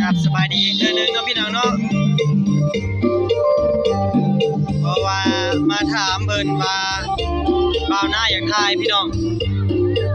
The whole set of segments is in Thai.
ครับสบายดีเดือนหนึ่งเนาะพี่น้องเนาะเพราะว่ามาถามเพิ่นว่าบ่าวหน้าอยากถ่ายพี่น้อง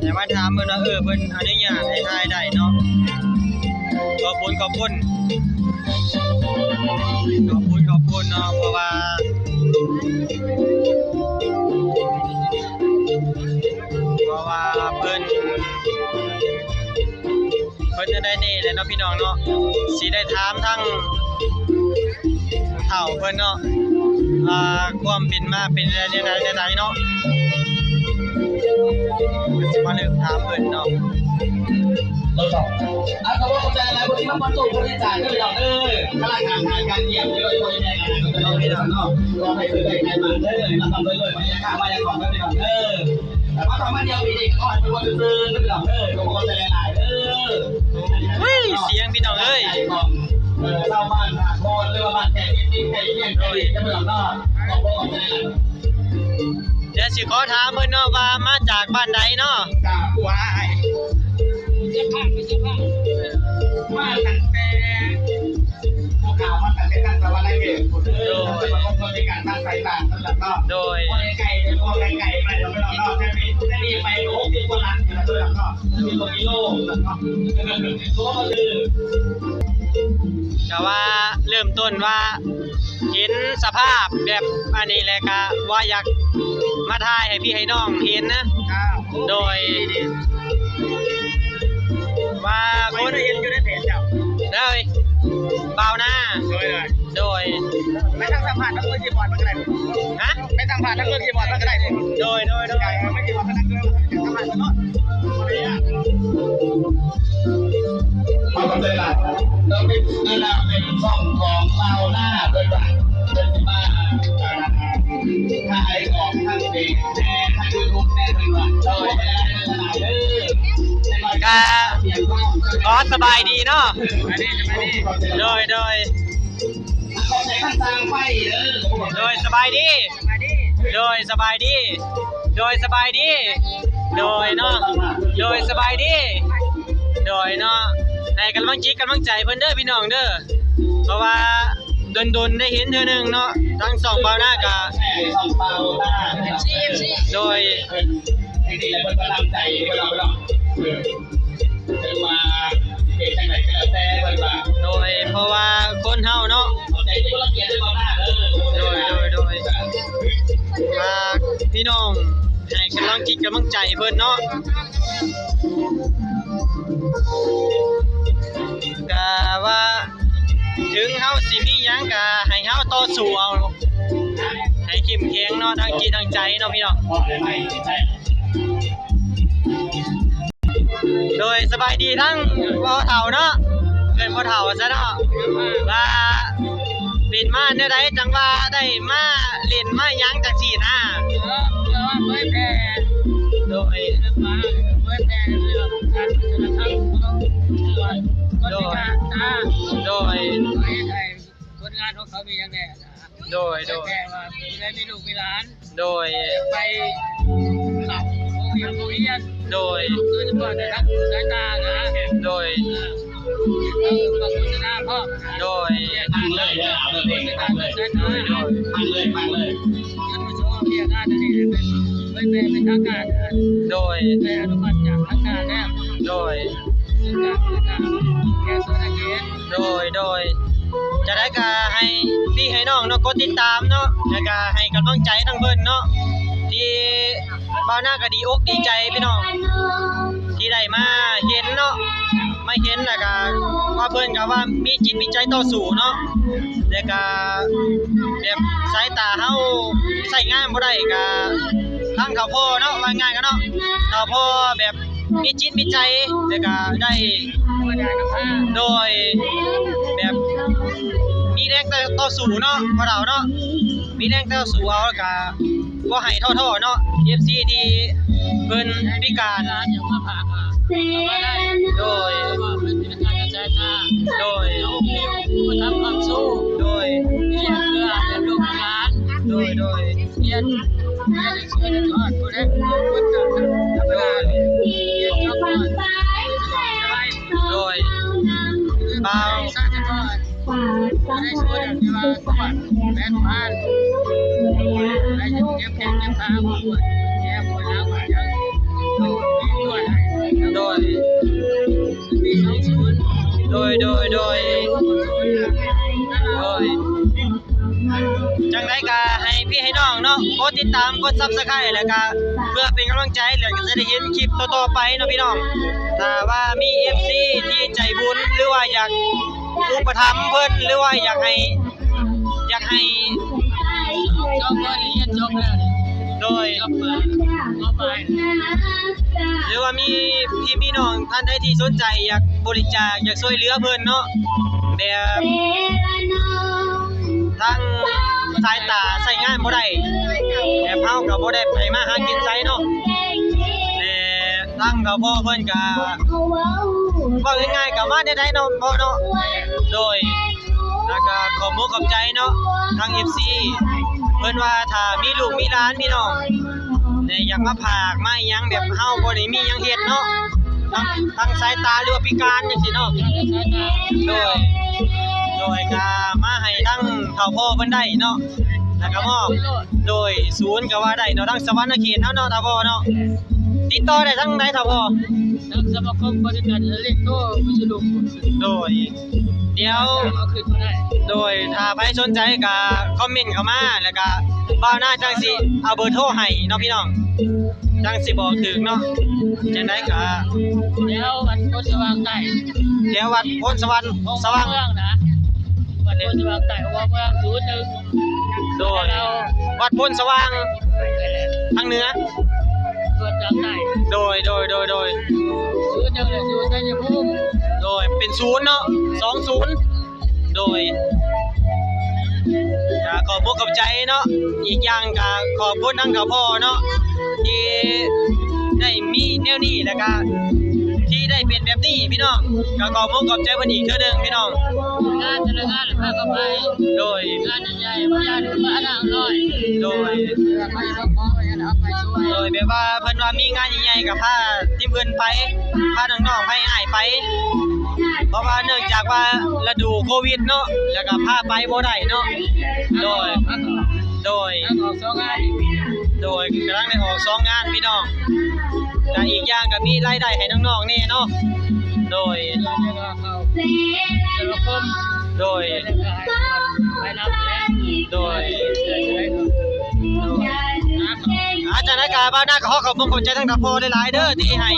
แต่มาถามเพิ่นว่าเออเพิ่นอนุญาตให้ถ่ายได้เนาะขอบคุณขอบคุณขอบคุณขอบคุณเนาะเพราะว่า พี่น้องเนาะสิได้ถามทั้งเฒ่าเพิ่นเนาะอ่าความเป็นมาเป็นอะไรใดๆใดๆเนาะก็สิมาเริ่มถามเพิ่นเนาะเราสองอะเขาว่าเขาใจอะไรคนที่มาบรรจุคนที่จ่ายก็เลยเราเออข้าราชการงานการเยี่ยมเยอะคนยังไงกันก็เราไม่ทำเนาะเราให้ซื้อได้ใครมาเด้อเราทำไปเลยมาอย่างข้ามาอย่างก่อนก็ไม่ทำเด้อแต่ว่าทำมาเดียวมีเด็กอ่อนเป็นคนซื่อๆก็ไม่ทำเด้อก็คนใจหลา เดี๋ยวสิขอถามเพิ่นเนาะว่ามาจากบ้านใดเนาะกาบวายเสื้อผ้าไม่เสื้อผ้ามาตั้งแต่ข่าวมาตั้งแต่ตั้งแต่วันแรกเลยเออจะมาคบในการตั้งใจต่างสำหรับนอกโดยพวกไก่พวกไก่ไก่ไปเดี๋ยวไม่รอนอกแค่นี้แค่นี้ไปโอ้ยคนรักอยู่แล้วด้วยนอกมีโลกิโลนอกตัวมันคือก็ว่าเริ่มต้นว่า เห็นสภาพแบบอันนี้แหละก็ว่าอยากมาถ่ายให้พี่ให้น้องเห็นนะ โดย ว่าคคนนเห็นอยู่ในเพจเจ้าได้เบาหน้าโดยเลยโดย ไม่ต้องสัมผัสนักเล่นคีย์บอร์ดมันก็ได้ฮะ ไม่สัมผัสนักเล่นคีย์บอร์ดมันก็ได้โดย โดย โดยไก่ไม่คีย์บอร์ดมันนักเล่นสัมผัสมันเนาะมาทำเลยล่ะเราเป็นนี่นะเป็นช่อง อสบายดีเนาะโดยโดยโดยสบายดี โดยสบายดี โดยสบายดี โดยเนาะ โดยสบายดี โดยเนาะให้กำลังจิตกำลังใจเพิ่อนเด้อพี่น้องเด้อ เพราะว่าดนๆได้เห็นเทื่อหนึ่งเนาะทั้งสองเบาหน้ากะแม่ช่องเปล่าหน้าโดยไอ้นี่แหละเป็นกำลังใจเวลาเวลาเออมา เอกจังไหนก็แล้วแต่เวลาโดยเพราะว่าคนเฮาเนาะเอาใจที่เราเกียดด้วยความหน้าเออโดยโดยโดยมาพี่น้องให้กำลังจิตกำลังใจเพิ่นเนาะก็ว่าถึงเฮาสิมีหยังก็ให้เฮาต่อสู้เอาให้เข้มแข็งเนาะทางจิตทางใจเนาะพี่น้อง โดยสบายดีทั้งพ่อเฒ่าเนาะเป็นพ่อเฒ่าซะเนาะว่าเป็นมาแนวใดจังว่าได้มาเล่นมาหยังจังซี่นะแล้วเผยแพร่โดยมาเผยแพร่เรื่องการพัฒนาธรรมของคนพิการตาโดยไอ้ไอ้คนงานของเขามีอย่างแน่นะโดยเผโดยยแพร่ว่ามีได้มีลูกมีหลาน โดยไปหลับ โรงเรียนโรงเรียนโดยโดยเฉพาะในทางสายตานะโดยมาโฆษณาพ่อโดยพังเลยเดี๋ยวเอาเลยโฆษฟัณางเลยสายตาฟังเลยฟังเลยท่านผู้ชมเรียนงานนี้เป็นเผยแพร่เป็นทางการโดยเผยแพร่อนุมัติจากทางการแล้วโดยซึ่งการพัฒนาแก่ส่วนอาเขตโดยโดยจะได้ก็ให้พี่ให้น้องเนาะกดติดตามเนาะแล้วก็ให้กำลังใจทั้งเพิ่นเนาะที่ บ้าวหน้าก็ดีอกดีใจพี่น้องที่ได้มาเห็นเนาะมาเห็นแล้วก็ว่าเพิ่นก็ว่ามีจิตมีใจต่อสู้เนาะแล้วก็แบบสายตาเฮาใช้งานบ่ได้ก็ทางเขาพ่อเนาะว่าง่ายกันเนาะเขาพ่อแบบมีจิตมีใจแล้วก็ได้โดยแบบมีแรงต่อสู้เนาะพวกเราเนาะมีแรงต่อสู้เอาแล้วก็ บ่ให้ท้อๆเนาะ FC ที่เพิ่นพิการร้านอย่างมาผ่าค่ะเอาโดยเพราะว่าเป็นพิการทางสายตาโดยเดี๋ยวมาทำความสู้โดยเรียนเพื่อเรียนลูกหลานโดยโดยเรียนเรียนในส่วนทอดผู้ใดผู้ต่างธรรมดาเรียนจบก่อนสบายโดยบ่า วสร้างจังหวัดได้ช่วยที่ว่าจังหวัดแม่นบ้านได้เก็บเก็บเก็บพามาด้วยแก้ปวดแล้วก็ยังโดนมีด้วยโดยมีสองศูนย์โดย โดย โดย โดย จังไดก็ให้พี่ให้น้องเนาะกดติดตามกด Subscribe แล้วก็เพื่อเป็นกำลังใจแล้วก็จะได้เห็นคลิปต่อๆไปเนาะพี่น้องถ้าว่ามี FC ที่ใจบุญหรือว่าอยาก อุปถัมภ์เพิ่นหรือว่าอยากให้อยากให้จบก็เรียนจบแล้วโดยจบมาก็ไปหรือว่ามีพี่พี่น้องท่านใดที่สนใจอยากบริจาคอยากช่วยเหลือเพิ่นเนาะแบบทั้งสายตาใช้งานบ่ได้แบบเฮาก็บ่ได้ไปมาหากินไสเนาะและทั้งเขาพ่อเพิ่นก็ เว้าง่ายๆก็มาได้ๆเนาะบ่เนาะโดยแล้วก็ขอบมุกขอบใจเนาะทั้ง FC เพิ่อนว่าถ้ามีลูกมีหลานพี่น้องเนี่ยอยากมาผากมายังแบบเฮาบ่ได้มียังเฮ็ดเนาะทั้งทั้งสายตาหรือว่าพิการจังซี่เนาะโดยโดยก็มาให้ทั้งเฒ่าพ่อเพิ่นได้เนาะแล้วก็มอบโดยศูนย์ก็ว่าได้เนาะทั้งสวรรณเขตเฮาเนาะเฒ่าพ่อเนาะติดต่อได้ทั้งใดเฒ่าพ่อ นักสมาคมบริการเล็กโตไม่ใช่ลูกโดย เดี๋ยวเอาขึ้นมาได้ โดยถ้าใครสนใจก็คอมเมนต์เข้ามาแล้วก็บ่าวหน้าจังสิเอาเบอร์โทรให้เนาะพี่น้องจังสิบอกถึงเนาะจังไดก็แล้ววันพุธสว่างใต้เดี๋ยววัดพนสวรรค์สว่างเมืองนะวันพุธสว่างใต้ว่าเมืองศูนย์หนึ่งโดยวัดพนสว่างทางเหนือ ส่วนทางใต้โดยโดยโดยโดยศูนย์หนึ่งเลยอยู่ชัยภูมิโดยเป็นศูนย์เนาะสองศูนย์โดยก็ขอบคุณกับใจเนาะอีกอย่างก็ขอบคุณทั้งกับพ่อเนาะที่ได้มีแนวนี้แล้วก็ที่ได้เป็นแบบนี้พี่น้องก็ขอบคุณกับใจเพิ่นอีกเทื่อหนึงพี่น้องงานแต่ละงานพาเข้าไปโดยงานใหญ่ๆมาญาติมาอ่างน้อยโดยไปเขาขอไปกันเอาไป ยโดยแบบว่าเพิ่นว่ามีงานใหญ่ๆกับพาทีมเพิ่นไปพาน้องๆไปอ้ายไป เพราะว่าเนื่องจากว่าฤดูโควิดเนาะแล้วก็พาไปบ่ได้เนาะโดย โดย โดยกำลังได้ออกสองงานพี่น้องแต่อีกอย่างก็มีรายได้ให้น้องๆนี่เนาะโดย โดย อขอบคุณขอบใจทั้งทัพโพหลายๆเด้อที่ให้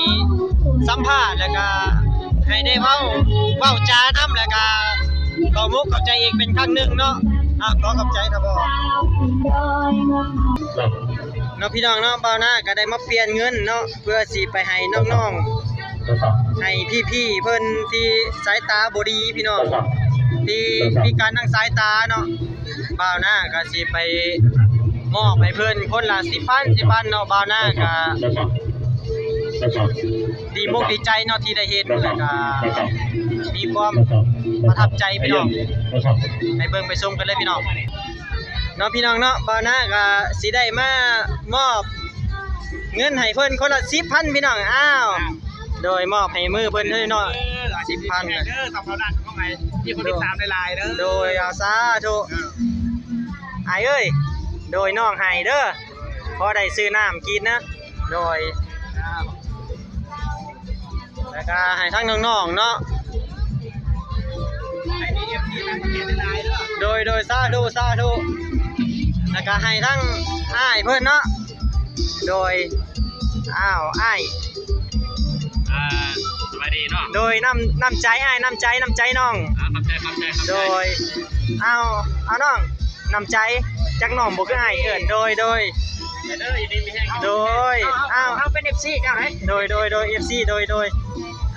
สัมภาษณ์แล้วก็ให้ได้เว้าเว้าจานํแล้วก็ขอมุกขอบใจอีกเป็นครั้งหนึงเนาะอะขอขอบใจทัพโพเนาะพี่น้องเนาะเบ่าหน้าก็ได้มาเปลี่ยนเงินเนาะเพื่อสิไปให้น้องๆให้พี่ๆเพิ่นที่สายตาบ่ดีพี่น้องที่พิการทางสายตาเนาะเบ่าหน้าก็สิไป มอบให้เพิ่นคนละ10,000 10,000เนาะบ่าวหน้าก็ดีมุกดีใจเนาะที่ได้เห็นแล้วก็มีความประทับใจพี่น้องไปเบิ่งไปชมกันเลยพี่น้องเนาะพี่น้องเนาะบ่าวนาก็สิได้มามอบเงินให้เพิ่นคนละ10,000พี่น้องอ้าวโดยมอบให้มือเพิ่นเลยเนาะ10,000น่ะเด้อทำเราดันเข้าไปที่คนติดตามในไลน์เด้อโดยเอาสาธุอายเอ้ย โดยน้องให้เด้อพอได้ซื้อน้ำกินนะ โดยแล้วก็ให้ทั้งน้องๆเนาะไอ้นี่เอฟซีมันเขียนในไลน์เด้อโดยโดยสาธุสาธุแล้วก็ให้ทั้งอ้ายเพิ่นเนาะโดยอ้าวอ้ายอ่าสวัสดีเนาะโดยน้ำน้ำใจอ้ายน้ำใจน้ำใจน้องอ่าขอบใจขอบใจขอบใจโดยเอาเอาน้อง น้ำใจจักน้องบ่คืออ้ายเอิ้นโดยโดยเด้อยินดีมีแห้งโดย อ้าวเขาเป็น FC เจ้าไหนโดยโดยโดย FC โดยโดย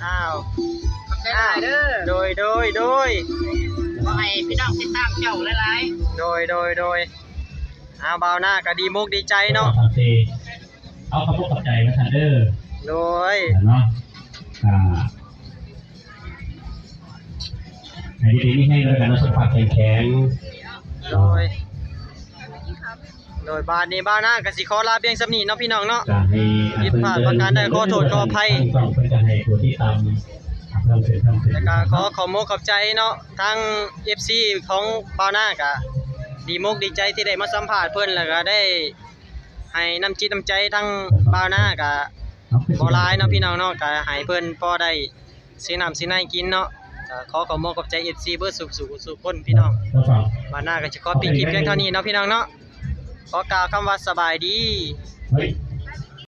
อ้าวอ้าวโดยโดยโดย ขอให้พี่น้องติดตามเจ้าหลายโดยโดยโดยอ้าวบ่าวหน้าก็ดีมุกดีใจเนาะ เอาคำพูดกับใจมาทันเดอร์โดย เนาะอ่าในที่นี้ให้แล้วกันนะสุขภาพแข็งแข็ง โดย โดยบาดนี้บ้าวหน้าก็สิขอลาเพียงสำนี้เนาะพี่น้องเนาะการให้ผิดพลาดประการใดขอโทษขออภัยต้องเป็นการให้ผู้ที่ตามทำเสร็จทำเสร็จแล้วก็ขอขอมกขอบใจเนาะทาง FC ของเปาหน้าก็ดีมกดีใจที่ได้มาสัมภาษณ์เพิ่นแล้วก็ได้ ให้น้ำจิตน้ำใจทั้งเปาหน้าก็บ่หลายเนาะพี่น้องเนาะก็ให้เพิ่นพอได้ซื้อน้ำซื้อในกินเนาะก็ขอขอมกขอบใจ FC เบิดสุขสุขสุขคนพี่น้องทดสอบ บาหน้าก็จะขอปิดคลิปเพียงเท่านี้เนาะพี่น้องเนาะขอกล่าวคำว่าสบายดีเฮ้ย